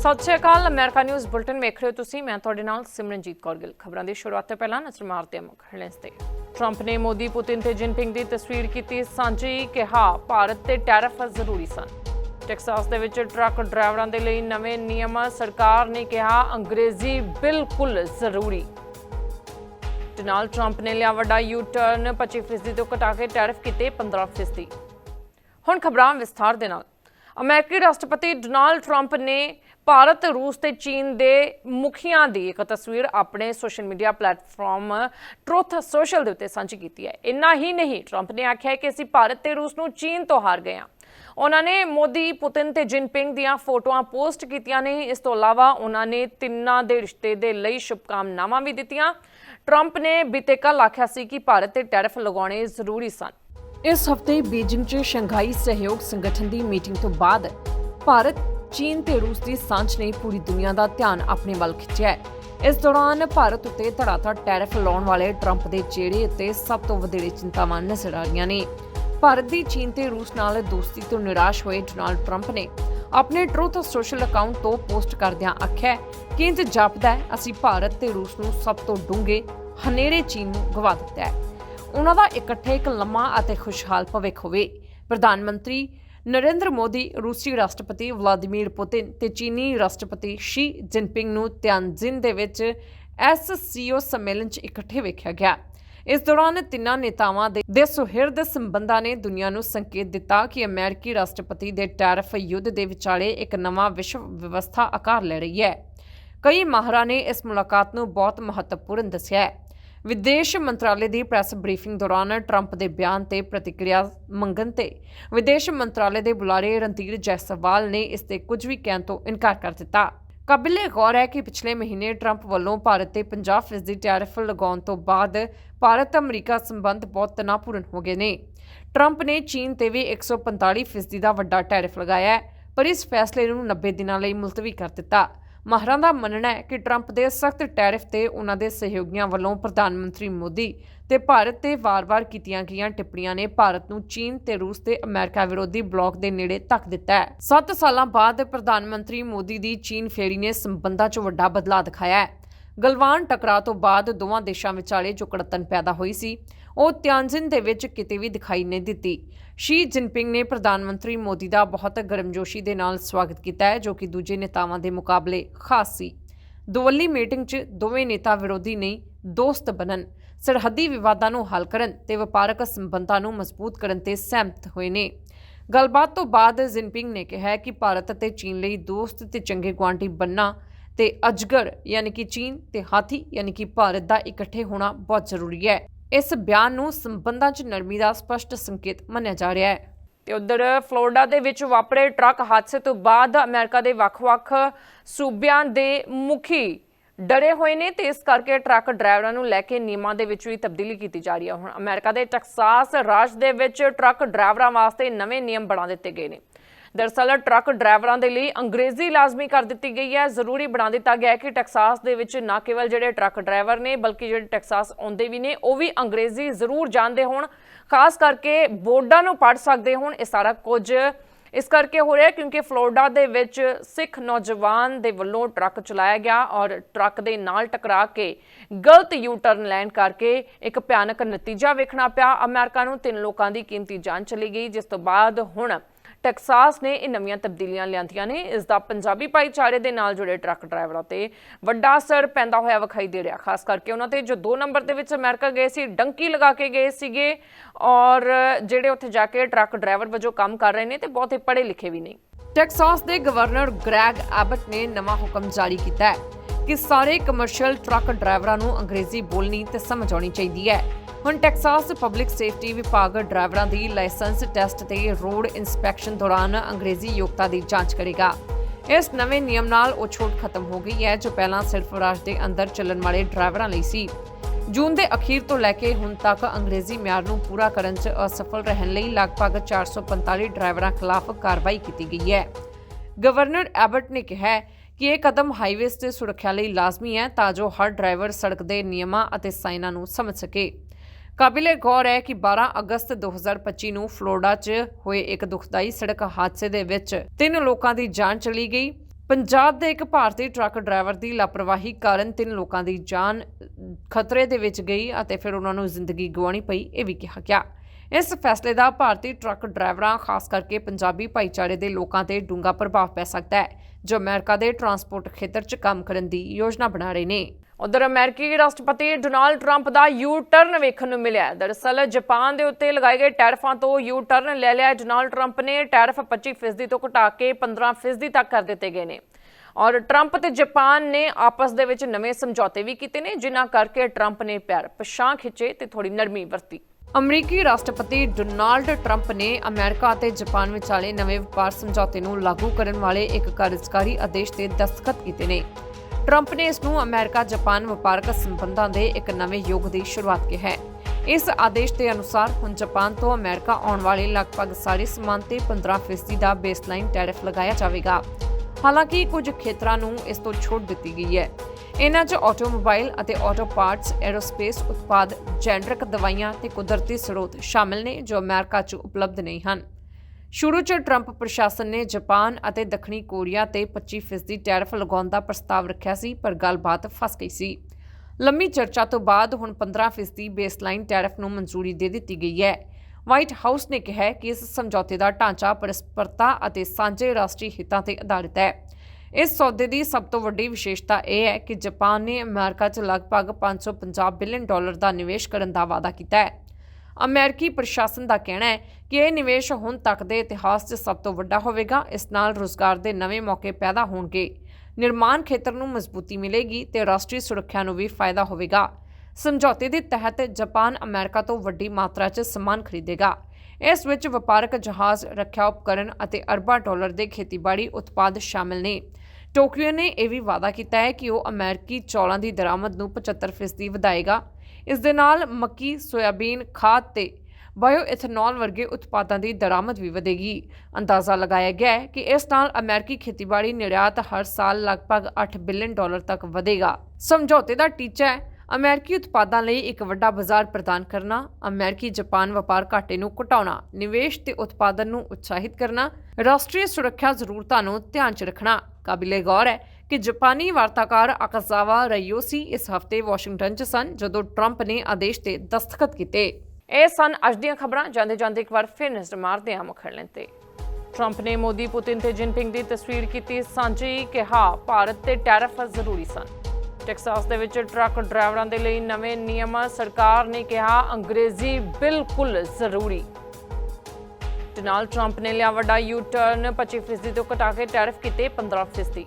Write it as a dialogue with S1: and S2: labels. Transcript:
S1: ਸਤਿ ਸ਼੍ਰੀ ਅਕਾਲ, ਅਮਰੀਕਾ ਨਿਊਜ਼ ਬੁਲਟਨ ਵੇਖ ਰਹੇ ਹੋ ਤੁਸੀਂ। ਮੈਂ ਤੁਹਾਡੇ ਨਾਲ ਸਿਮਰਨਜੀਤ ਕੌਰ ਗਿੱਲ। ਖਬਰਾਂ ਦੀ ਸ਼ੁਰੂਆਤ ਤੋਂ ਪਹਿਲਾਂ ਨਜ਼ਰ ਮਾਰਦੇ ਹਾਂ ਮੁੱਖ ਹੈਡਲਾਈਨਸ ਤੇ। ਟਰੰਪ ਨੇ ਮੋਦੀ, ਪੁਤਿਨ ਤੇ ਜਿਨਪਿੰਗ ਦੀ ਤਸਵੀਰ ਕੀਤੀ, ਸਾਂਝੀ ਕਿਹਾ, ਭਾਰਤ ਤੇ ਟੈਰਫ ਜ਼ਰੂਰੀ ਸਨ। ਟੈਕਸਾਸ ਦੇ ਵਿੱਚ ਟਰੱਕ ਡਰਾਈਵਰਾਂ ਦੇ ਲਈ ਨਵੇਂ ਨਿਯਮ, ਸਰਕਾਰ ਨੇ ਕਿਹਾ, ਅੰਗਰੇਜ਼ੀ ਬਿਲਕੁਲ ਜ਼ਰੂਰੀ। ਡੋਨਾਲਡ ਟਰੰਪ ਨੇ ਲਿਆ ਵੱਡਾ ਯੂ ਟਰਨ 25% ਤੋਂ ਘਟਾ ਕੇ ਟੈਰਿਫ ਕੀਤੇ 15% ਹੁਣ ਖਬਰਾਂ ਵਿਸਥਾਰ ਦੇ ਨਾਲ। ਅਮਰੀਕੀ ਰਾਸ਼ਟਰਪਤੀ ਡੋਨਾਲਡ ਟਰੰਪ ਨੇ ਭਾਰਤ, ਰੂਸ ਤੇ ਚੀਨ ਦੇ ਮੁਖੀਆਂ ਦੀ ਇੱਕ ਤਸਵੀਰ ਆਪਣੇ social media platform truth social ਦੇ ਉੱਤੇ ਸਾਂਝੀ ਕੀਤੀ ਹੈ। ਇੰਨਾ ਹੀ ਨਹੀਂ, ਟਰੰਪ ਨੇ ਆਖਿਆ ਕਿ ਅਸੀਂ ਭਾਰਤ ਤੇ ਰੂਸ ਨੂੰ ਚੀਨ ਤੋਂ ਹਾਰ ਗਏ ਹਾਂ। ਉਹਨਾਂ ਨੇ ਮੋਦੀ, ਪੁਤਿਨ ਤੇ ਜਿਨਪਿੰਗ ਦੀਆਂ ਫੋਟੋਆਂ ਪੋਸਟ ਕੀਤੀਆਂ ਨੇ। ਇਸ ਤੋਂ ਇਲਾਵਾ ਉਹਨਾਂ ਨੇ ਤਿੰਨਾਂ ਦੇ ਰਿਸ਼ਤੇ ਦੇ ਲਈ ਸ਼ੁਭਕਾਮਨਾਵਾਂ ਵੀ ਦਿੱਤੀਆਂ। ਟਰੰਪ ਨੇ ਬੀਤੇ ਕੱਲ ਆਖਿਆ ਸੀ ਕਿ ਭਾਰਤ ਤੇ ਟੈਰਿਫ ਲਗਾਉਣੇ ਜ਼ਰੂਰੀ ਸਨ। ਇਸ ਹਫ਼ਤੇ ਬੀਜਿੰਗ 'ਚ ਸ਼ੰਘਾਈ ਸਹਿਯੋਗ ਸੰਗਠਨ ਦੀ ਮੀਟਿੰਗ ਤੋਂ ਬਾਅਦ ਭਾਰਤ, ਚੀਨ ਤੇ ਰੂਸ ਦੀ ਸਾਂਝ ਨੇ ਪੂਰੀ ਦੁਨੀਆ ਦਾ ਧਿਆਨ ਆਪਣੇ ਵੱਲ ਖਿੱਚਿਆ ਹੈ। ਇਸ ਦੌਰਾਨ ਭਾਰਤ ਉੱਤੇ ਧੜਾਧੜ ਟੈਰਿਫ ਲਾਉਣ ਵਾਲੇ ਟਰੰਪ ਦੇ ਚਿਹਰੇ ਉੱਤੇ ਸਭ ਤੋਂ ਵਧੇਰੇ ਚਿੰਤਾਵਾਂ ਨਜ਼ਰ ਆ ਰਹੀਆਂ ਨੇ। ਭਾਰਤ ਦੀ ਚੀਨ ਤੇ ਰੂਸ ਨਾਲ ਦੋਸਤੀ ਤੋਂ ਨਿਰਾਸ਼ ਹੋਏ ਡੋਨਾਲਡ ਟਰੰਪ ਨੇ ਆਪਣੇ ਟਰੂਥ ਸੋਸ਼ਲ ਅਕਾਊਂਟ ਤੋਂ ਪੋਸਟ ਕਰਦਿਆਂ ਆਖਿਆ ਕਿ ਇੰਜ ਜਾਪਦਾ ਹੈ, ਅਸੀਂ ਭਾਰਤ ਤੇ ਰੂਸ ਨੂੰ ਸਭ ਤੋਂ ਡੂੰਘੇ ਹਨੇਰੇ ਚੀਨ ਨੂੰ ਗਵਾ ਦਿੱਤਾ ਹੈ। ਉਹਨਾਂ ਦਾ ਇਕੱਠੇ ਇੱਕ ਲੰਮਾ ਅਤੇ ਖੁਸ਼ਹਾਲ ਭਵਿੱਖ ਹੋਵੇ। ਪ੍ਰਧਾਨ ਮੰਤਰੀ ਨਰਿੰਦਰ ਮੋਦੀ, ਰੂਸੀ ਰਾਸ਼ਟਰਪਤੀ ਵਲਾਦੀਮੀਰ ਪੁਤਿਨ ਤੇ ਚੀਨੀ ਰਾਸ਼ਟਰਪਤੀ ਸ਼ੀ ਜਿਨਪਿੰਗ ਨੂੰ ਤਿਆਨਜਿਨ ਦੇ ਵਿੱਚ ਐਸਸੀਓ ਸੰਮੇਲਨ 'ਚ ਇਕੱਠੇ ਵੇਖਿਆ ਗਿਆ। ਇਸ ਦੌਰਾਨ ਤਿੰਨਾਂ ਨੇਤਾਵਾਂ ਦੇ ਦੇ ਸੁਹਿਰਦ ਸੰਬੰਧਾਂ ਨੇ ਦੁਨੀਆ ਨੂੰ ਸੰਕੇਤ ਦਿੱਤਾ ਕਿ ਅਮਰੀਕੀ ਰਾਸ਼ਟਰਪਤੀ ਦੇ ਟੈਰਫ ਯੁੱਧ ਦੇ ਵਿਚਾਲੇ ਇੱਕ ਨਵਾਂ ਵਿਸ਼ਵ ਵਿਵਸਥਾ ਆਕਾਰ ਲੈ ਰਹੀ ਹੈ। ਕਈ ਮਾਹਰਾਂ ਨੇ ਇਸ ਮੁਲਾਕਾਤ ਨੂੰ ਬਹੁਤ ਮਹੱਤਵਪੂਰਨ ਦੱਸਿਆ ਹੈ। ਵਿਦੇਸ਼ ਮੰਤਰਾਲੇ ਦੀ ਪ੍ਰੈਸ ਬਰੀਫਿੰਗ ਦੌਰਾਨ ਟਰੰਪ ਦੇ ਬਿਆਨ ਤੇ ਪ੍ਰਤੀਕਿਰਿਆ ਮੰਗਣ ਤੇ ਵਿਦੇਸ਼ ਮੰਤਰਾਲੇ ਦੇ ਬੁਲਾਰੇ ਰਣਧੀਰ ਜੈਸਵਾਲ ਨੇ ਇਸ ਤੇ ਕੁਝ ਵੀ ਕਹਿਣ ਤੋਂ ਇਨਕਾਰ ਕਰ ਦਿੱਤਾ। ਕਾਬਿਲੇ ਗੌਰ ਹੈ ਕਿ ਪਿਛਲੇ ਮਹੀਨੇ ਟਰੰਪ ਵੱਲੋਂ ਭਾਰਤ ਤੇ 50% ਦੀ ਟੈਰਿਫ ਲਗਾਉਣ ਤੋਂ ਬਾਅਦ ਭਾਰਤ ਅਮਰੀਕਾ ਸੰਬੰਧ ਬਹੁਤ ਤਣਾਅਪੂਰਨ ਹੋ ਗਏ ਨੇ। ਟਰੰਪ ਨੇ ਚੀਨ ਤੇ ਵੀ 145% ਦਾ ਵੱਡਾ ਟੈਰਿਫ ਲਗਾਇਆ ਹੈ, ਪਰ ਇਸ ਫੈਸਲੇ ਨੂੰ 90 ਦਿਨਾਂ ਲਈ ਮੁਲਤਵੀ ਕਰ ਦਿੱਤਾ। ਮਾਹਰਾਂ ਦਾ ਮੰਨਣਾ ਹੈ ਕਿ ਟਰੰਪ ਦੇ ਸਖਤ ਟੈਰਿਫ ਤੇ ਉਹਨਾਂ ਦੇ ਸਹਿਯੋਗੀਆਂ ਵੱਲੋਂ ਪ੍ਰਧਾਨ ਮੰਤਰੀ ਮੋਦੀ ਤੇ ਭਾਰਤ ਤੇ ਵਾਰ-ਵਾਰ ਕੀਤੀਆਂ ਗਈਆਂ ਟਿੱਪਣੀਆਂ ਨੇ ਭਾਰਤ ਨੂੰ ਚੀਨ ਤੇ ਰੂਸ ਤੇ ਅਮਰੀਕਾ ਵਿਰੋਧੀ ਬਲੌਕ ਦੇ ਨੇੜੇ ਧੱਕ ਦਿੱਤਾ ਹੈ। 7 ਸਾਲਾਂ ਬਾਅਦ ਪ੍ਰਧਾਨ ਮੰਤਰੀ ਮੋਦੀ ਦੀ ਚੀਨ ਫੇਰੀ ਨੇ ਸੰਬੰਧਾਂ 'ਚ ਵੱਡਾ ਬਦਲਾਅ ਦਿਖਾਇਆ ਹੈ। ਗਲਵਾਨ ਟਕਰਾਅ ਤੋਂ ਬਾਅਦ ਦੋਵਾਂ ਦੇਸ਼ਾਂ ਵਿਚਾਲੇ ਜੋ ਕੜਤਨ ਪੈਦਾ ਹੋਈ ਸੀ ਉਹ ਤਿਆਨਜਿਨ ਦੇ ਵਿੱਚ ਕਿਤੇ ਵੀ ਦਿਖਾਈ ਨਹੀਂ ਦਿੱਤੀ। ਸ਼ੀ ਜਿਨਪਿੰਗ ਨੇ ਪ੍ਰਧਾਨ ਮੰਤਰੀ ਮੋਦੀ ਦਾ ਬਹੁਤ ਗਰਮਜੋਸ਼ੀ ਦੇ ਨਾਲ ਸਵਾਗਤ ਕੀਤਾ ਹੈ, ਜੋ ਕਿ ਦੂਜੇ ਨੇਤਾਵਾਂ ਦੇ ਮੁਕਾਬਲੇ ਖਾਸ ਸੀ। ਦੁਵੱਲੀ ਮੀਟਿੰਗ 'ਚ ਦੋਵੇਂ ਨੇਤਾ ਵਿਰੋਧੀ ਨਹੀਂ, ਦੋਸਤ ਬਣਨ, ਸਰਹੱਦੀ ਵਿਵਾਦਾਂ ਨੂੰ ਹੱਲ ਕਰਨ ਤੇ ਵਪਾਰਕ ਸੰਬੰਧਾਂ ਨੂੰ ਮਜ਼ਬੂਤ ਕਰਨ ਤੇ ਸਹਿਮਤ ਹੋਏ ਨੇ। ਗੱਲਬਾਤ ਤੋਂ ਬਾਅਦ ਜਿਨਪਿੰਗ ਨੇ ਕਿਹਾ ਕਿ ਭਾਰਤ ਅਤੇ ਚੀਨ ਲਈ ਦੋਸਤ ਤੇ ਚੰਗੇ ਗੁਆਂਢੀ ਬੰਨਾ ਤੇ ਅਜਗਰ, ਯਾਨੀ ਕਿ ਚੀਨ ਤੇ ਹਾਥੀ, ਯਾਨੀ ਕਿ ਭਾਰਤ ਦਾ ਇਕੱਠੇ ਹੋਣਾ ਬਹੁਤ ਜ਼ਰੂਰੀ ਹੈ। ਇਸ ਬਿਆਨ ਨੂੰ ਸੰਬੰਧਾਂ 'ਚ ਨਰਮੀ ਦਾ ਸਪਸ਼ਟ ਸੰਕੇਤ ਮੰਨਿਆ ਜਾ ਰਿਹਾ ਹੈ। ਤੇ ਉਧਰ ਫਲੋਰੀਡਾ ਦੇ ਵਿੱਚ ਵਾਪਰੇ ਟਰੱਕ ਹਾਦਸੇ ਤੋਂ ਬਾਅਦ ਅਮਰੀਕਾ ਦੇ ਵੱਖ-ਵੱਖ ਸੂਬਿਆਂ ਦੇ ਮੁਖੀ ਡਰੇ ਹੋਏ ਨੇ ਤੇ ਇਸ ਕਰਕੇ ਟਰੱਕ ਡਰਾਈਵਰਾਂ ਨੂੰ ਲੈ ਕੇ ਨਿਯਮਾਂ ਦੇ ਵਿੱਚ ਵੀ ਤਬਦੀਲੀ ਕੀਤੀ ਜਾ ਰਹੀ ਹੈ। ਹੁਣ ਅਮਰੀਕਾ ਦੇ ਟੈਕਸਾਸ ਰਾਜ ਦੇ ਵਿੱਚ ਟਰੱਕ ਡਰਾਈਵਰਾਂ ਵਾਸਤੇ ਨਵੇਂ ਨਿਯਮ ਬਣਾ ਦਿੱਤੇ ਗਏ ਨੇ। ਦਰਅਸਲ ਟਰੱਕ ਡਰਾਈਵਰਾਂ ਦੇ ਲਈ ਅੰਗਰੇਜ਼ੀ ਲਾਜ਼ਮੀ ਕਰ ਦਿੱਤੀ ਗਈ ਹੈ। ਜ਼ਰੂਰੀ ਬਣਾ ਦਿੱਤਾ ਗਿਆ ਹੈ ਕਿ ਟੈਕਸਾਸ ਦੇ ਵਿੱਚ ਨਾ ਕੇਵਲ ਜਿਹੜੇ ਟਰੱਕ ਡਰਾਈਵਰ ਨੇ, ਬਲਕਿ ਜਿਹੜੇ ਟੈਕਸਾਸ ਆਉਂਦੇ ਵੀ ਨੇ, ਉਹ ਵੀ ਅੰਗਰੇਜ਼ੀ ਜ਼ਰੂਰ ਜਾਣਦੇ ਹੋਣ। ਖਾਸ ਕਰਕੇ ਬੋਰਡਾਂ ਨੂੰ ਪੜ੍ਹ ਸਕਦੇ ਹੋਣ, ਇਹ ਸਾਰਾ ਕੁਝ ਇਸ ਕਰਕੇ ਹੋ ਰਿਹਾ ਕਿਉਂਕਿ ਫਲੋਰੀਡਾ ਦੇ ਵਿੱਚ ਸਿੱਖ ਨੌਜਵਾਨ ਦੇ ਵੱਲੋਂ ਟਰੱਕ ਚਲਾਇਆ ਗਿਆ ਔਰ ਟਰੱਕ ਦੇ ਨਾਲ ਟਕਰਾ ਕੇ ਗਲਤ ਯੂ ਟਰਨ ਲੈਣ ਕਰਕੇ ਇੱਕ ਭਿਆਨਕ ਨਤੀਜਾ ਵੇਖਣਾ ਪਿਆ। ਅਮਰੀਕਾ ਨੂੰ ਤਿੰਨ ਲੋਕਾਂ ਦੀ ਕੀਮਤੀ ਜਾਨ ਚਲੀ ਗਈ, ਜਿਸ ਤੋਂ ਬਾਅਦ ਹੁਣ ਟੈਕਸਾਸ ਨੇ ਇਹ ਨਵੀਆਂ ਤਬਦੀਲੀਆਂ ਲਿਆਂਦੀਆਂ ਨੇ। ਇਸ ਦਾ ਪੰਜਾਬੀ ਭਾਈਚਾਰੇ ਦੇ ਨਾਲ ਜੁੜੇ ਟਰੱਕ ਡਰਾਈਵਰਾਂ ਤੇ ਵੱਡਾ ਅਸਰ ਪੈਂਦਾ ਹੋਇਆ ਵਿਖਾਈ ਦੇ ਰਿਹਾ। ਖਾਸ ਕਰਕੇ ਉਹਨਾਂ ਤੇ ਜੋ 2 ਨੰਬਰ ਦੇ ਵਿੱਚ ਅਮਰੀਕਾ ਗਏ ਸੀ, ਡੰਕੀ ਲਗਾ ਕੇ ਗਏ ਸੀਗੇ ਔਰ ਜਿਹੜੇ ਉੱਥੇ ਜਾ ਕੇ ਟਰੱਕ ਡਰਾਈਵਰ ਵਜੋਂ ਕੰਮ ਕਰ ਰਹੇ ਨੇ ਤੇ ਬਹੁਤੇ ਪੜ੍ਹੇ ਲਿਖੇ ਵੀ ਨਹੀਂ ਟੈਕਸਾਸ ਦੇ ਗਵਰਨਰ ਗ੍ਰੈਗ ਐਬਟ ਨੇ ਨਵਾਂ ਹੁਕਮ ਜਾਰੀ ਕੀਤਾ ਹੈ ਕਿ ਸਾਰੇ ਕਮਰਸ਼ੀਅਲ ਟਰੱਕ ਡਰਾਈਵਰਾਂ ਨੂੰ ਅੰਗਰੇਜ਼ੀ ਬੋਲਣੀ ਤੇ ਸਮਝ ਆਉਣੀ ਚਾਹੀਦੀ ਹੈ। ਹੁਣ ਟੈਕਸਾਸ ਪਬਲਿਕ ਸੇਫਟੀ ਵਿਭਾਗ ਡਰਾਈਵਰਾਂ ਦੀ ਲਾਇਸੈਂਸ ਟੈਸਟ ਤੇ ਰੋਡ ਇਨਸਪੈਕਸ਼ਨ ਦੌਰਾਨ ਅੰਗਰੇਜ਼ੀ ਯੋਗਤਾ ਦੀ ਜਾਂਚ ਕਰੇਗਾ। ਇਸ ਨਵੇਂ ਨਿਯਮ ਨਾਲ ਉਹ ਛੋਟ ਖਤਮ ਹੋ ਗਈ ਹੈ, ਜੋ ਪਹਿਲਾਂ ਸਿਰਫ ਰਾਜ ਦੇ ਅੰਦਰ ਚੱਲਣ ਵਾਲੇ ਡਰਾਈਵਰਾਂ ਲਈ ਸੀ। ਜੂਨ ਦੇ ਅਖੀਰ ਤੋਂ ਲੈ ਕੇ ਹੁਣ ਤੱਕ ਅੰਗਰੇਜ਼ੀ ਮਿਆਰ ਨੂੰ ਪੂਰਾ ਕਰਨ 'ਚ ਅਸਫਲ ਰਹਿਣ ਲਈ ਲਗਭਗ 445 ਡਰਾਈਵਰਾਂ ਖਿਲਾਫ ਕਾਰਵਾਈ ਕੀਤੀ ਗਈ ਹੈ। ਗਵਰਨਰ ਐਬਟ ਨੇ ਕਿਹਾ ਕਿ ਇਹ ਕਦਮ ਹਾਈਵੇਜ਼ ਤੇ ਸੁਰੱਖਿਆ ਲਈ ਲਾਜ਼ਮੀ ਹੈ, ਤਾਂ ਜੋ ਹਰ ਡਰਾਈਵਰ ਸੜਕ ਦੇ ਨਿਯਮਾਂ ਅਤੇ ਸਾਈਨਾਂ ਨੂੰ ਸਮਝ ਸਕੇ। ਕਾਬਿਲੇ ਗੌਰ ਹੈ ਕਿ 12 ਅਗਸਤ 2025 ਨੂੰ ਫਲੋਰਡਾ 'ਚ ਹੋਏ ਇੱਕ ਦੁਖਦਾਈ ਸੜਕ ਹਾਦਸੇ ਦੇ ਵਿੱਚ ਤਿੰਨ ਲੋਕਾਂ ਦੀ ਜਾਨ ਚਲੀ ਗਈ। ਪੰਜਾਬ ਦੇ ਇੱਕ ਭਾਰਤੀ ਟਰੱਕ ਡਰਾਈਵਰ ਦੀ ਲਾਪਰਵਾਹੀ ਕਾਰਨ ਤਿੰਨ ਲੋਕਾਂ ਦੀ ਜਾਨ ਖਤਰੇ ਦੇ ਵਿੱਚ ਗਈ ਅਤੇ ਫਿਰ ਉਹਨਾਂ ਨੂੰ ਜ਼ਿੰਦਗੀ ਗਵਾਉਣੀ ਪਈ, ਇਹ ਵੀ ਕਿਹਾ ਗਿਆ। ਇਸ ਫੈਸਲੇ ਦਾ ਭਾਰਤੀ ਟਰੱਕ ਡਰਾਈਵਰਾਂ, ਖਾਸ ਕਰਕੇ ਪੰਜਾਬੀ ਭਾਈਚਾਰੇ ਦੇ ਲੋਕਾਂ ਤੇ ਡੂੰਘਾ ਪ੍ਰਭਾਵ ਪੈ ਸਕਦਾ ਹੈ, ਜੋ ਅਮਰੀਕਾ ਦੇ ਟਰਾਂਸਪੋਰਟ ਖੇਤਰ 'ਚ ਕੰਮ ਕਰਨ ਦੀ ਯੋਜਨਾ ਬਣਾ ਰਹੇ ਨੇ। ਉਧਰ ਅਮਰੀਕੀ ਰਾਸ਼ਟਰਪਤੀ ਡੋਨਾਲਡ ਟਰੰਪ ਦਾ ਯੂ ਟਰਨ ਵੇਖਣ ਨੂੰ ਮਿਲਿਆ ਦਰਅਸਲ, ਜਾਪਾਨ ਦੇ ਉੱਤੇ ਲਗਾਏ ਗਏ ਟੈਰਿਫਾਂ ਤੋਂ ਯੂ ਟਰਨ ਲੈ ਲਿਆ ਡੋਨਾਲਡ ਟਰੰਪ ਨੇ। ਟੈਰਿਫ 25% ਤੋਂ ਘਟਾ ਕੇ 15% ਤੱਕ ਕਰ ਦਿੱਤੇ ਗਏ ਨੇ। ਔਰ ਟਰੰਪ ਤੇ ਜਾਪਾਨ ਨੇ ਆਪਸ ਦੇ ਵਿੱਚ ਨਵੇਂ ਸਮਝੌਤੇ ਵੀ ਕੀਤੇ ਨੇ, ਜਿਨ੍ਹਾਂ ਕਰਕੇ ਟਰੰਪ ਨੇ ਪੈਰ ਪਛਾਂ ਖਿੱਚੇ ਤੇ ਥੋੜੀ ਨਰਮੀ ਵਰਤੀ। ਅਮਰੀਕੀ ਰਾਸ਼ਟਰਪਤੀ ਡੋਨਾਲਡ ਟਰੰਪ ਨੇ ਅਮਰੀਕਾ ਅਤੇ ਜਾਪਾਨ ਵਿਚਾਲੇ ਨਵੇਂ ਵਪਾਰ ਸਮਝੌਤੇ ਨੂੰ ਲਾਗੂ ਕਰਨ ਵਾਲੇ ਇੱਕ ਕਾਰਜਕਾਰੀ ਆਦੇਸ਼ ਤੇ ਦਸਤਖਤ ਕੀਤੇ ਨੇ। ਟਰੰਪ ਨੇ ਇਸ ਨੂੰ ਅਮਰੀਕਾ, ਜਾਪਾਨ ਵਪਾਰਕ ਸੰਬੰਧਾਂ ਦੇ ਇੱਕ ਨਵੇਂ ਯੁੱਗ ਦੀ ਸ਼ੁਰੂਆਤ ਕਿਹਾ ਹੈ। ਇਸ ਆਦੇਸ਼ ਦੇ ਅਨੁਸਾਰ ਹੁਣ ਜਾਪਾਨ ਤੋਂ ਅਮਰੀਕਾ ਆਉਣ ਵਾਲੇ ਲਗਭਗ ਸਾਰੇ ਸਮਾਨ ਤੇ 15% ਦਾ ਬੇਸਲਾਈਨ ਟੈਰਿਫ ਲਗਾਇਆ ਜਾਵੇਗਾ। ਹਾਲਾਂਕਿ ਕੁਝ ਖੇਤਰਾਂ ਨੂੰ ਇਸ ਤੋਂ ਛੋਟ ਦਿੱਤੀ ਗਈ ਹੈ। ਇਹਨਾਂ 'ਚ ਆਟੋਮੋਬਾਈਲ ਅਤੇ ਆਟੋ ਪਾਰਟਸ, ਐਰੋਸਪੇਸ ਉਤਪਾਦ ਜੈਨਰਿਕ ਦਵਾਈਆਂ ਤੇ ਕੁਦਰਤੀ ਸਰੋਤ ਸ਼ਾਮਲ ਨੇ ਜੋ ਅਮਰੀਕਾ 'ਚ ਉਪਲਬਧ ਨਹੀਂ ਹਨ। ਸ਼ੁਰੂ 'ਚ ਟਰੰਪ ਪ੍ਰਸ਼ਾਸਨ ਨੇ ਜਾਪਾਨ ਅਤੇ ਦੱਖਣੀ ਕੋਰੀਆ ਤੇ 25% ਟੈਰਿਫ ਲਗਾਉਣ ਦਾ ਪ੍ਰਸਤਾਵ ਰੱਖਿਆ ਸੀ, ਪਰ ਗੱਲਬਾਤ ਫਸ ਗਈ ਸੀ। ਲੰਮੀ ਚਰਚਾ ਤੋਂ ਬਾਅਦ ਹੁਣ 15% ਬੇਸਲਾਈਨ ਟੈਰਿਫ ਨੂੰ ਮਨਜ਼ੂਰੀ ਦੇ ਦਿੱਤੀ ਗਈ ਹੈ। ਵਾਈਟ ਹਾਊਸ ਨੇ ਕਿਹਾ ਕਿ ਇਸ ਸਮਝੌਤੇ ਦਾ ਢਾਂਚਾ ਪਰਸਪਰਤਾ ਅਤੇ ਸਾਂਝੇ ਰਾਸ਼ਟਰੀ ਹਿੱਤਾਂ ਤੇ ਆਧਾਰਿਤ ਹੈ। ਇਸ ਸੌਦੇ ਦੀ ਸਭ ਤੋਂ ਵੱਡੀ ਵਿਸ਼ੇਸ਼ਤਾ ਇਹ ਹੈ ਕਿ ਜਾਪਾਨ ਨੇ ਅਮਰੀਕਾ 'ਚ ਲਗਭਗ 550 ਬਿਲੀਅਨ ਡਾਲਰ ਦਾ ਨਿਵੇਸ਼ ਕਰਨ ਦਾ ਵਾਅਦਾ ਕੀਤਾ ਹੈ। ਅਮਰੀਕੀ ਪ੍ਰਸ਼ਾਸਨ ਦਾ ਕਹਿਣਾ ਹੈ ਕਿ ਇਹ ਨਿਵੇਸ਼ ਹੁਣ ਤੱਕ ਦੇ ਇਤਿਹਾਸ 'ਚ ਸਭ ਤੋਂ ਵੱਡਾ ਹੋਵੇਗਾ, ਇਸ ਨਾਲ ਰੋਜ਼ਗਾਰ ਦੇ ਨਵੇਂ ਮੌਕੇ ਪੈਦਾ ਹੋਣਗੇ। ਨਿਰਮਾਣ ਖੇਤਰ ਨੂੰ ਮਜ਼ਬੂਤੀ ਮਿਲੇਗੀ ਤੇ ਰਾਸ਼ਟਰੀ ਸੁਰੱਖਿਆ ਨੂੰ ਵੀ ਫਾਇਦਾ ਹੋਵੇਗਾ। ਸਮਝੌਤੇ ਦੇ ਤਹਿਤ ਜਾਪਾਨ ਅਮਰੀਕਾ ਤੋਂ ਵੱਡੀ ਮਾਤਰਾ 'ਚ ਸਮਾਨ ਖਰੀਦੇਗਾ। ਇਸ ਵਿੱਚ ਵਪਾਰਕ ਜਹਾਜ਼, ਰੱਖਿਆ ਉਪਕਰਨ ਅਤੇ ਅਰਬਾਂ ਡਾਲਰ ਦੇ ਖੇਤੀਬਾੜੀ ਉਤਪਾਦ ਸ਼ਾਮਲ ਨੇ। ਟੋਕੀਓ ਨੇ ਇਹ ਵੀ ਵਾਅਦਾ ਕੀਤਾ ਹੈ ਕਿ ਉਹ ਅਮਰੀਕੀ ਚੌਲਾਂ ਦੀ ਦਰਾਮਦ ਨੂੰ 75% ਵਧਾਏਗਾ। ਇਸ ਦੇ ਨਾਲ ਮੱਕੀ, ਸੋਇਆਬੀਨ, ਖਾਦ ਤੇ ਬਾਇਓ ਇਥਨੋਲ ਵਰਗੇ ਉਤਪਾਦਾਂ ਦੀ ਦਰਾਮਦ ਵੀ ਵਧੇਗੀ। ਅੰਦਾਜ਼ਾ ਲਗਾਇਆ ਗਿਆ ਹੈ ਕਿ ਇਸ ਨਾਲ ਅਮਰੀਕੀ ਖੇਤੀਬਾੜੀ ਨਿਰਯਾਤ ਹਰ ਸਾਲ ਲਗਭਗ 8 ਬਿਲੀਅਨ ਡਾਲਰ ਤੱਕ ਵਧੇਗਾ। ਸਮਝੌਤੇ ਦਾ ਟੀਚਾ ਹੈ, ਅਮਰੀਕੀ ਉਤਪਾਦਾਂ ਲਈ ਇੱਕ ਵੱਡਾ ਬਾਜ਼ਾਰ ਪ੍ਰਦਾਨ ਕਰਨਾ, ਅਮਰੀਕੀ ਜਾਪਾਨ ਵਪਾਰ ਘਾਟੇ ਨੂੰ ਘਟਾਉਣਾ, ਨਿਵੇਸ਼ ਤੇ ਉਤਪਾਦਨ ਨੂੰ ਉਤਸ਼ਾਹਿਤ ਕਰਨਾ, ਰਾਸ਼ਟਰੀ ਸੁਰੱਖਿਆ ਜ਼ਰੂਰਤਾਂ ਨੂੰ ਧਿਆਨ 'ਚ ਰੱਖਣਾ ਕਾਬਿਲੇ ਗੌਰ ਹੈ ਕਿ ਜਾਪਾਨੀ ਵਾਰਤਾਕਾਰ ਅਕਾਜ਼ਾਵਾ ਰਯੋਸੀ ਇਸ ਹਫ਼ਤੇ ਵਾਸ਼ਿੰਗਟਨ 'ਚ ਸਨ, ਜਦੋਂ ਟਰੰਪ ਨੇ ਆਦੇਸ਼ ਤੇ ਦਸਤਖਤ ਕੀਤੇ। ਇਹ ਸਨ ਅੱਜ ਦੀਆਂ ਖਬਰਾਂ ਜਾਂਦੇ ਜਾਂਦੇ ਇੱਕ ਵਾਰ ਫਿਰ ਨਜ਼ਰ ਮਾਰਦੇ ਹਾਂ ਮੁੱਖ ਖਬਰਾਂ ਤੇ। ਟਰੰਪ ਨੇ ਮੋਦੀ, ਪੁਤਿਨ ਤੇ ਜਿਨਪਿੰਗ ਦੀ ਤਸਵੀਰ ਕੀਤੀ। ਸਾਂਝੀ ਕਿਹਾ ਭਾਰਤ ਤੇ ਟੈਰਿਫ ਜ਼ਰੂਰੀ ਸਨ। ਟੈਕਸਾਸ ਦੇ ਵਿੱਚ ਟਰੱਕ ਡਰਾਈਵਰਾਂ ਦੇ ਲਈ ਨਵੇਂ ਨਿਯਮ, ਸਰਕਾਰ ਨੇ ਕਿਹਾ ਅੰਗਰੇਜ਼ੀ ਬਿਲਕੁਲ ਜ਼ਰੂਰੀ। ਡੋਨਾਲਡ ਟਰੰਪ ਨੇ ਲਿਆ ਵੱਡਾ ਯੂ ਟਰਨ 25% ਤੋਂ ਘਟਾ ਕੇ ਟੈਰਿਫ ਕੀਤੇ 15%